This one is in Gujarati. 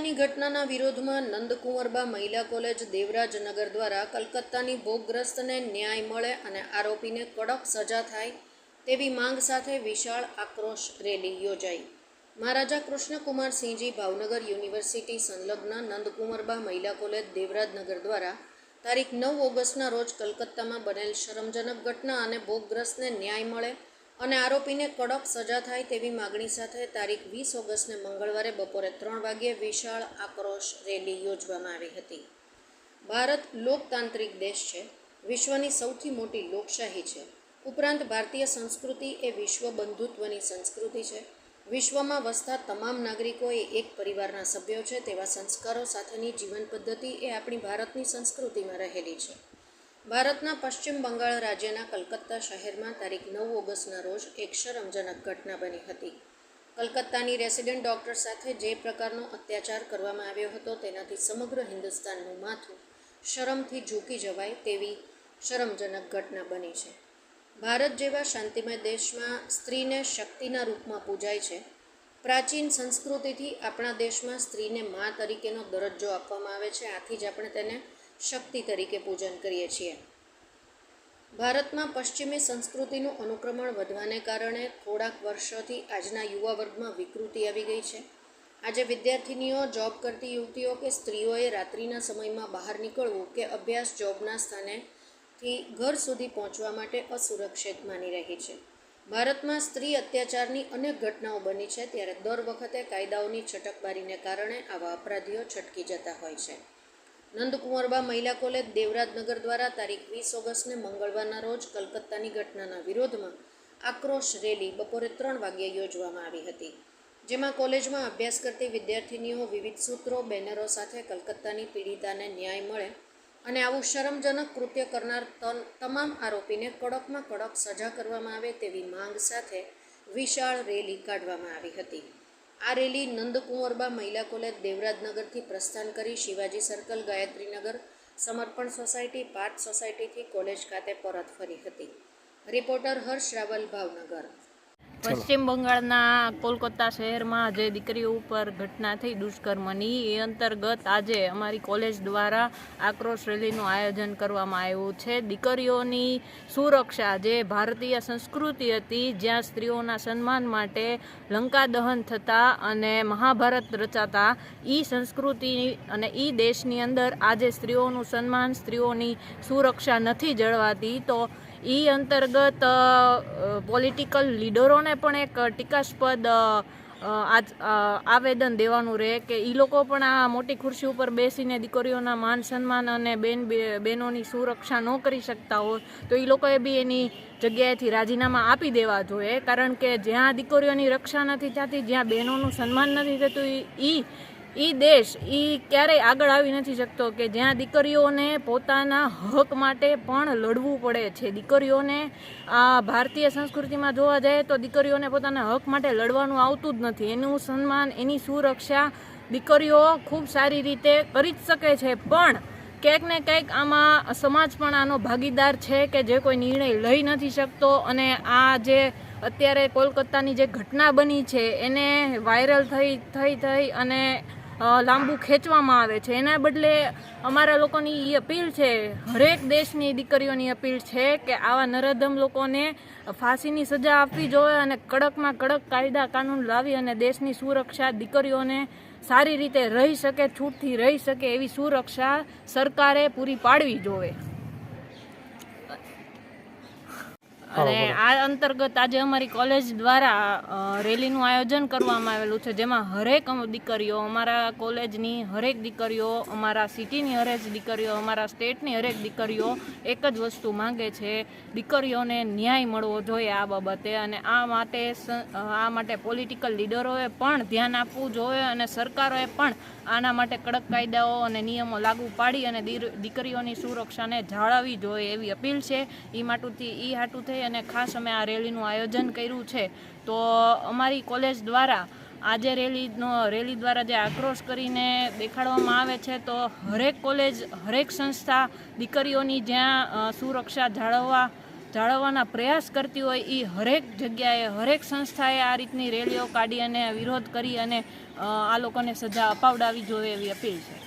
કલકત્તાની ઘટનાના વિરોધમાં નંદકુંવરબા મહિલા કોલેજ દેવરાજનગર દ્વારા કલકત્તાની ભોગગ્રસ્તને ન્યાય મળે અને આરોપીને કડક સજા થાય તેવી માંગ સાથે વિશાળ આક્રોશ રેલી યોજાઈ. મહારાજા કૃષ્ણકુમાર સિંહજી ભાવનગર યુનિવર્સિટી સંલગ્ન નંદકુંવરબા મહિલા કોલેજ દેવરાજનગર દ્વારા તારીખ નવ ઓગસ્ટના રોજ કલકત્તામાં બનેલ શરમજનક ઘટના અને ભોગગ્રસ્તને ન્યાય મળે અને આરોપીને કડક સજા થાય તેવી માગણી સાથે તારીખ વીસ ઓગસ્ટને મંગળવારે બપોરે ત્રણ વાગ્યે વિશાળ આક્રોશ રેલી યોજવામાં આવી હતી. ભારત લોકતાંત્રિક દેશ છે. વિશ્વની સૌથી મોટી લોકશાહી છે. ઉપરાંત ભારતીય સંસ્કૃતિ એ વિશ્વ બંધુત્વની સંસ્કૃતિ છે. વિશ્વમાં વસતા તમામ નાગરિકો એ એક પરિવારના સભ્યો છે તેવા સંસ્કારો સાથેની જીવન પદ્ધતિ એ આપણી ભારતની સંસ્કૃતિમાં રહેલી છે. ભારતના પશ્ચિમ બંગાળ રાજ્યના કલકત્તા શહેરમાં તારીખ નવ ઓગસ્ટના રોજ એક શરમજનક ઘટના બની હતી. કલકત્તાની રેસિડેન્ટ ડૉક્ટર સાથે જે પ્રકારનો અત્યાચાર કરવામાં આવ્યો હતો તેનાથી સમગ્ર હિન્દુસ્તાનનું માથું શરમથી ઝૂકી જવાય તેવી શરમજનક ઘટના બની છે. ભારત જેવા શાંતિમય દેશમાં સ્ત્રીને શક્તિના રૂપમાં પૂજાય છે પ્રાચીન સંસ્કૃતિથી આપણા દેશમાં સ્ત્રીને મા તરીકેનો દરજ્જો આપવામાં આવે છે. આથી જ આપણે તેને શક્તિ તરીકે પૂજન કરીએ છીએ. ભારતમાં પશ્ચિમી સંસ્કૃતિનું અનુક્રમણ વધવાને કારણે થોડાક વર્ષોથી આજના યુવા વર્ગમાં વિકૃતિ આવી ગઈ છે. આજે વિદ્યાર્થિનીઓ જોબ કરતી યુવતીઓ કે સ્ત્રીઓએ રાત્રિના સમયમાં બહાર નીકળવું કે અભ્યાસ જોબના સ્થાનેથી ઘર સુધી પહોંચવા માટે અસુરક્ષિત માની રહી છે. ભારતમાં સ્ત્રી અત્યાચારની અનેક ઘટનાઓ બની છે ત્યારે દર વખતે કાયદાઓની છટકબારીને કારણે આવા અપરાધીઓ છટકી જતા હોય છે. નંદકુંવરબા મહિલા કોલેજ દેવરાજનગર દ્વારા તારીખ વીસ ઓગસ્ટને મંગળવારના રોજ કલકત્તાની ઘટનાના વિરોધમાં આક્રોશ રેલી બપોરે ત્રણ વાગ્યે યોજવામાં આવી હતી. જેમાં કોલેજમાં અભ્યાસ કરતી વિદ્યાર્થિનીઓ વિવિધ સૂત્રો, બેનરો સાથે કલકત્તાની પીડિતાને ન્યાય મળે અને આવું શરમજનક કૃત્ય કરનાર તમામ આરોપીને કડકમાં કડક સજા કરવામાં આવે તેવી માંગ સાથે વિશાળ રેલી કાઢવામાં આવી હતી. આ રેલી નંદકુંવરબા મહિલા કોલેજ દેવરાજનગરથી પ્રસ્થાન કરી શિવાજી સર્કલ, ગાયત્રીનગર સમર્પણ સોસાયટી, પાર્થ સોસાયટીથી કોલેજ ખાતે પરત ફરી હતી. રિપોર્ટર હર્ષ રાવલ, ભાવનગર. પશ્ચિમ બંગાળના કોલકાતા શહેરમાં જે દીકરીઓ ઉપર ઘટના થઈ દુષ્કર્મની, એ અંતર્ગત આજે અમારી કોલેજ દ્વારા આક્રોશ રેલીનું આયોજન કરવામાં આવ્યું છે. દીકરીઓની સુરક્ષા જે ભારતીય સંસ્કૃતિ હતી, જ્યાં સ્ત્રીઓના સન્માન માટે લંકા દહન થતા અને મહાભારત રચાતા એ સંસ્કૃતિ અને એ દેશની અંદર આજે સ્ત્રીઓનું સન્માન, સ્ત્રીઓની સુરક્ષા નથી જળવાતી, તો એ અંતર્ગત પોલિટિકલ લીડરોને પણ એક ટીકાસ્પદ આવેદન દેવાનું રહે કે એ લોકો પણ આ મોટી ખુરશી ઉપર બેસીને દીકરીઓના માન સન્માન અને બેન બહેનોની સુરક્ષા ન કરી શકતા હોય, તો એ લોકોએ બી એની જગ્યાએથી રાજીનામા આપી દેવા જોઈએ. કારણ કે જ્યાં દીકરીઓની રક્ષા નથી થતી, જ્યાં બહેનોનું સન્માન નથી થતું એ ઈ દેશ એ ક્યારેય આગળ આવી નથી શકતો કે જ્યાં દીકરીઓને પોતાના હક માટે પણ લડવું પડે છે. દીકરીઓને આ ભારતીય સંસ્કૃતિમાં જોવા જાય તો દીકરીઓને પોતાના હક માટે લડવાનું આવતું જ નથી. એનું સન્માન, એની સુરક્ષા દીકરીઓ ખૂબ સારી રીતે કરી જ શકે છે. પણ ક્યાંક ને ક્યાંક આમાં સમાજ પણ આનો ભાગીદાર છે કે જે કોઈ નિર્ણય લઈ નથી શકતો અને આ જે અત્યારે કોલકાતાની જે ઘટના બની છે એને વાયરલ થઈ થઈ થઈ અને લાંબુ ખેંચવામાં આવે છે. એના બદલે અમારા લોકોની એ અપીલ છે, હરેક દેશની દીકરીઓની અપીલ છે કે આવા નરધમ લોકોને ફાંસીની સજા આપવી જોઈએ અને કડકમાં કડક કાયદા કાનૂન લાવી અને દેશની સુરક્ષા દીકરીઓને સારી રીતે રહી શકે, છૂટથી રહી શકે એવી સુરક્ષા સરકારે પૂરી પાડવી જોઈએ. અને આ અંતર્ગત આજે અમારી કોલેજ દ્વારા રેલીનું આયોજન કરવામાં આવેલું છે જેમાં હરેક દીકરીઓ અમારા કોલેજની હરેક દીકરીઓ અમારા સિટીની હરેક દીકરીઓ અમારા સ્ટેટની હરેક દીકરીઓ એક જ વસ્તુ માંગે છે દીકરીઓને ન્યાય મળવો જોઈએ આ બાબતે અને આ માટે આ માટે પોલિટિકલ લીડરોએ પણ ધ્યાન આપવું જોઈએ અને સરકારોએ પણ આના માટે કડક કાયદાઓ અને નિયમો લાગુ પાડી અને દીકરીઓની સુરક્ષાને જાળવવી જોઈએ એવી અપીલ છે. એ માટુથી એ હાટુ થઈ અને ખાસ અમે આ રેલીનું આયોજન કર્યું છે. તો અમારી કોલેજ દ્વારા આજે રેલીનો, રેલી દ્વારા જે આક્રોશ કરીને દેખાડવામાં આવે છે, તો હરેક કોલેજ, હરેક સંસ્થા દીકરીઓની જ્યાં સુરક્ષા જાળવવા, જાળવવાના પ્રયાસ કરતી હોય એ હરેક જગ્યાએ, હરેક સંસ્થાએ આ રીતની રેલીઓ કાઢી અને વિરોધ કરી અને આ લોકોને સજા અપાવડાવી જોઈએ એવી અપીલ છે.